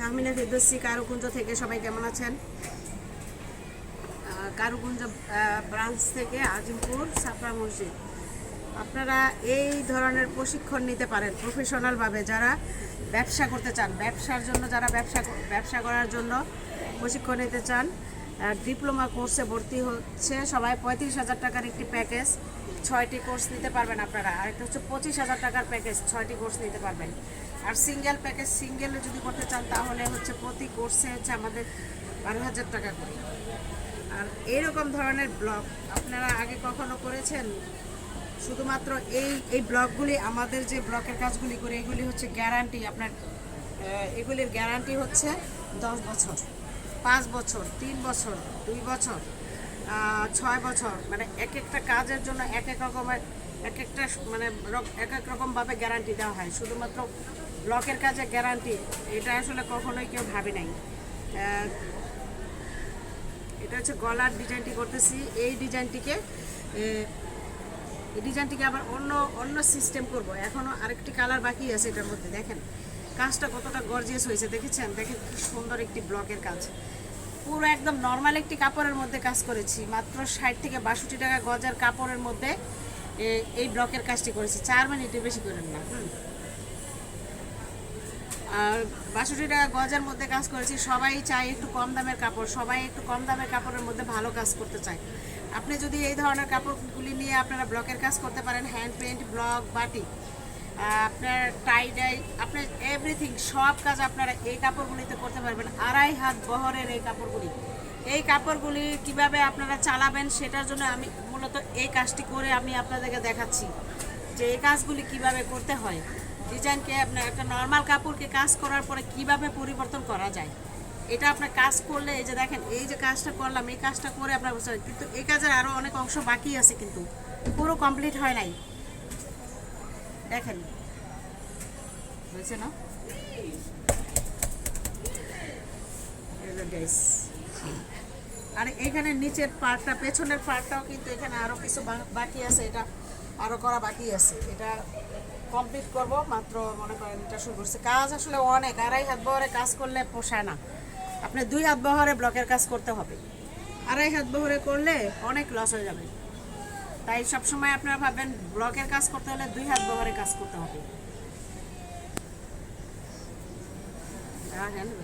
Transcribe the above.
তাহমিনা ফেরদৌসি কারুকুঞ্জ থেকে সবাই কেমন আছেন? কারুকুঞ্জ ব্রাঞ্চ থেকে আজিমপুর সাফরা মসজিদ। আপনারা এই ধরনের প্রশিক্ষণ নিতে পারেন প্রফেশনালভাবে যারা ব্যবসা করতে চান। ব্যবসার জন্য, যারা ব্যবসা ব্যবসা করার জন্য প্রশিক্ষণ নিতে চান ডিপ্লোমা কোর্সে ভর্তি হচ্ছে। সবাই পঁয়ত্রিশ হাজার টাকার একটি প্যাকেজ ছয়টি কোর্স নিতে পারবেন আপনারা। আর একটা হচ্ছে পঁচিশ হাজার টাকার প্যাকেজ ছয়টি কোর্স নিতে পারবেন। আর সিঙ্গেল প্যাকেজ সিঙ্গেলে যদি করতে চান, তাহলে হচ্ছে প্রতি কোর্সে হচ্ছে আমাদের বারো হাজার টাকা করে। আর এইরকম ধরনের ব্লগ আপনারা আগে কখনো করেছেন? শুধুমাত্র এই এই ব্লগগুলি আমাদের যে ব্লকের কাজগুলি করে, এগুলি হচ্ছে গ্যারান্টি আপনার এগুলির গ্যারান্টি হচ্ছে দশ বছর। পাঁচ বছর, তিন বছর, দুই বছর ছয় বছর মানে এক একটা কাজের জন্য এক এক রকমের, এক একটা মানে এক এক রকমভাবে গ্যারান্টি দেওয়া হয়। শুধুমাত্র ব্লকের কাজে গ্যারান্টি এটা আসলে কখনোই কেউ ভাবে নাই। এটা হচ্ছে গলার ডিজাইনটি করতেছি। এই ডিজাইনটিকে এই ডিজাইনটিকে আবার অন্য অন্য সিস্টেম করব। এখনও আরেকটি কালার বাকি আছে এটার মধ্যে, দেখেন। কাজটা কতটা গর্জিয়াস হয়েছে, দেখেছেন? দেখেন কি সুন্দর একটি ব্লকের কাজ। পুরো একদম নর্মাল একটি কাপড়ের মধ্যে কাজ করেছি। মাত্র ষাট থেকে বাষট্টি টাকা গজার কাপড়ের মধ্যে এই ব্লকের কাজটি করেছি। চার মিনিটে বেশি করেন না। আর বাষট্টি টাকা গজের মধ্যে কাজ করেছি। সবাই চায় একটু কম দামের কাপড়। সবাই একটু কম দামের কাপড়ের মধ্যে ভালো কাজ করতে চায়। আপনি যদি এই ধরনের কাপড়গুলি নিয়ে আপনারা ব্লকের কাজ করতে পারেন হ্যান্ড পেন্ট ব্লক বাটি আপনার টাই ডাই আপনার এভরিথিং সব কাজ আপনারা এই কাপড়গুলিতে করতে পারবেন। আড়াই হাত বহরের এই কাপড়গুলি। এই কাপড়গুলি কীভাবে আপনারা চালাবেন সেটার জন্য আমি মূলত এই কাজটি করে আমি আপনাদেরকে দেখাচ্ছি। যে এই কাজগুলি কীভাবে করতে হয়। ডিজাইনকে আপনার একটা নর্মাল কাপড়কে কাজ করার পরে কীভাবে পরিবর্তন করা যায়। এটা আপনার কাজ করলে এই যে দেখেন, এই যে কাজটা করলাম, এই কাজটা করে আপনার বুঝতে। কিন্তু এই কাজের আরও অনেক অংশ বাকি আছে কিন্তু। পুরো কমপ্লিট হয় নাই। দেখেন। হয়েছে না। আর এখানে নিচের পার্টটা পেছনের পার্টটাও কিন্তু এখানে আরও কিছু বাকি আছে, এটা আরও করা বাকি আছে। এটা কমপ্লিট করব, মাত্র মনে করেন এটা শুরু করছে। কাজ আসলে অনেক, আড়াই হাত বহরে কাজ করলে পোষায় না। আপনি দুই হাত বহরে ব্লকের কাজ করতে হবে। আড়াই হাত বহরে করলে অনেক লস হয়ে যাবে। তাই সবসময় আপনারা ভাববেন, ব্লকের কাজ করতে হলে দুই হাত বহরে কাজ করতে হবে। হ্যাঁ হ্যাঁ